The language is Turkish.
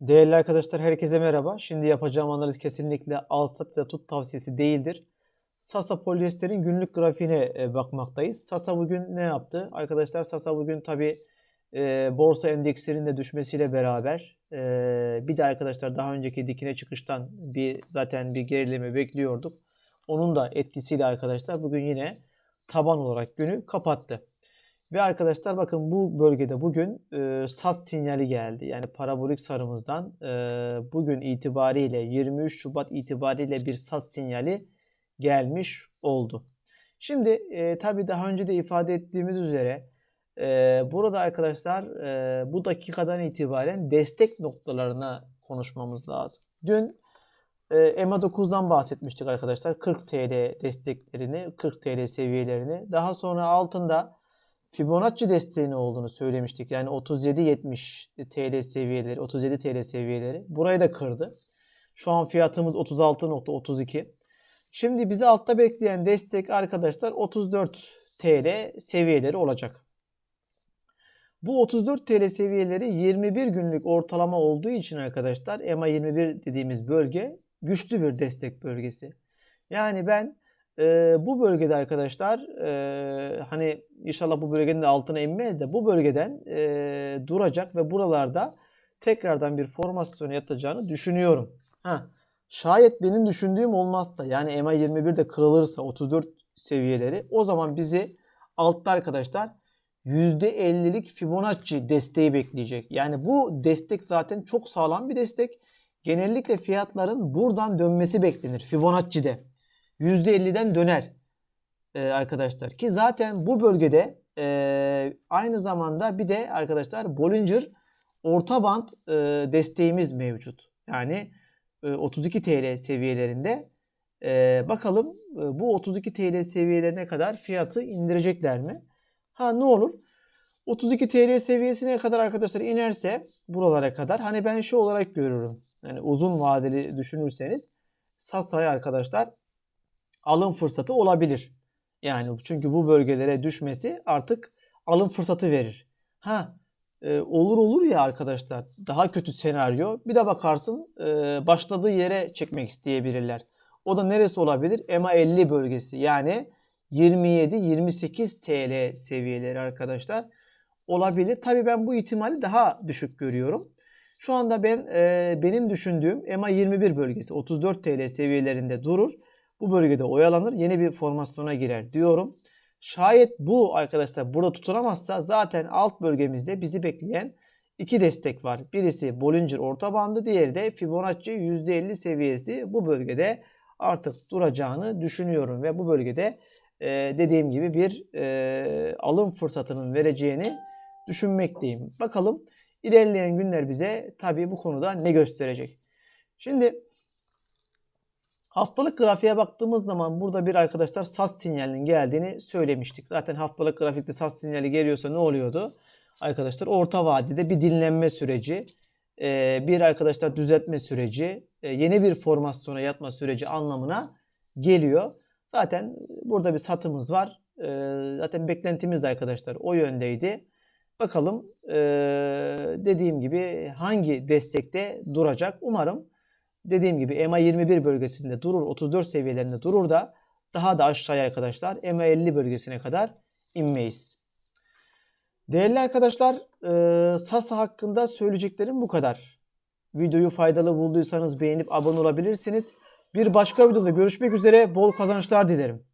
Değerli arkadaşlar herkese merhaba. Şimdi yapacağım analiz kesinlikle al sat da tut tavsiyesi değildir. Sasa polyester'in günlük grafiğine e, bakmaktayız. Sasa bugün ne yaptı? Arkadaşlar Sasa bugün tabi borsa endekslerinin de düşmesiyle beraber e, bir de arkadaşlar daha önceki dikine çıkıştan bir zaten bir gerileme bekliyorduk. Onun da etkisiyle arkadaşlar bugün yine taban olarak günü kapattı. Ve arkadaşlar bakın bu bölgede bugün e, sat sinyali geldi. Yani parabolik sarımızdan e, bugün itibariyle 23 Şubat itibariyle bir sat sinyali gelmiş oldu. Şimdi e, tabi daha önce de ifade ettiğimiz üzere e, burada arkadaşlar e, bu dakikadan itibaren destek noktalarına konuşmamız lazım. Dün e, EMA 9'dan bahsetmiştik arkadaşlar. 40 TL desteklerini, 40 TL seviyelerini. Daha sonra altında Fibonacci desteğini olduğunu söylemiştik. Yani 37-70 TL seviyeleri, 37 TL seviyeleri. Burayı da kırdı. Şu an fiyatımız 36.32. Şimdi bizi altta bekleyen destek arkadaşlar 34 TL seviyeleri olacak. Bu 34 TL seviyeleri 21 günlük ortalama olduğu için arkadaşlar EMA 21 dediğimiz bölge güçlü bir destek bölgesi. Yani ben e, bu bölgede arkadaşlar e, hani inşallah bu bölgenin de altına inmez de bu bölgeden e, duracak ve buralarda tekrardan bir formasyon yatacağını düşünüyorum. Ha, şayet benim düşündüğüm olmazsa yani EMA 21 de kırılırsa 34 seviyeleri o zaman bizi altta arkadaşlar %50'lik Fibonacci desteği bekleyecek. Yani bu destek zaten çok sağlam bir destek. Genellikle fiyatların buradan dönmesi beklenir Fibonacci'de. %50'den döner e, arkadaşlar. Ki zaten bu bölgede e, aynı zamanda bir de arkadaşlar Bollinger orta band e, desteğimiz mevcut. Yani e, 32 TL seviyelerinde. E, bakalım e, bu 32 TL seviyelerine kadar fiyatı indirecekler mi? Ha ne olur? 32 TL seviyesine kadar arkadaşlar inerse buralara kadar hani ben şu olarak görüyorum. Yani uzun vadeli düşünürseniz Sasa'ya arkadaşlar alım fırsatı olabilir. Yani çünkü bu bölgelere düşmesi artık alım fırsatı verir. Ha e, olur olur ya arkadaşlar daha kötü senaryo bir de bakarsın e, başladığı yere çekmek isteyebilirler. O da neresi olabilir? EMA 50 bölgesi yani 27-28 TL seviyeleri arkadaşlar olabilir. Tabii ben bu ihtimali daha düşük görüyorum. Şu anda ben e, benim düşündüğüm EMA 21 bölgesi 34 TL seviyelerinde durur. Bu bölgede oyalanır. Yeni bir formasyona girer diyorum. Şayet bu arkadaşlar burada tutunamazsa zaten alt bölgemizde bizi bekleyen iki destek var. Birisi Bollinger orta bandı, diğeri de Fibonacci %50 seviyesi. Bu bölgede artık duracağını düşünüyorum ve bu bölgede e, dediğim gibi bir e, alım fırsatının vereceğini düşünmekteyim. Bakalım ilerleyen günler bize tabii bu konuda ne gösterecek. Şimdi haftalık grafiğe baktığımız zaman burada bir arkadaşlar sat sinyalinin geldiğini söylemiştik. Zaten haftalık grafikte sat sinyali geliyorsa ne oluyordu? Arkadaşlar orta vadede bir dinlenme süreci, e, bir arkadaşlar düzeltme süreci, e, yeni bir formasyona yatma süreci anlamına geliyor. Zaten burada bir satımız var. E, zaten beklentimiz de arkadaşlar o yöndeydi. Bakalım dediğim gibi hangi destekte duracak. Umarım dediğim gibi EMA 21 bölgesinde durur, 34 seviyelerinde durur da daha da aşağıya arkadaşlar EMA 50 bölgesine kadar inmeyiz. Değerli arkadaşlar Sasa hakkında söyleyeceklerim bu kadar. Videoyu faydalı bulduysanız beğenip abone olabilirsiniz. Bir başka videoda görüşmek üzere bol kazançlar dilerim.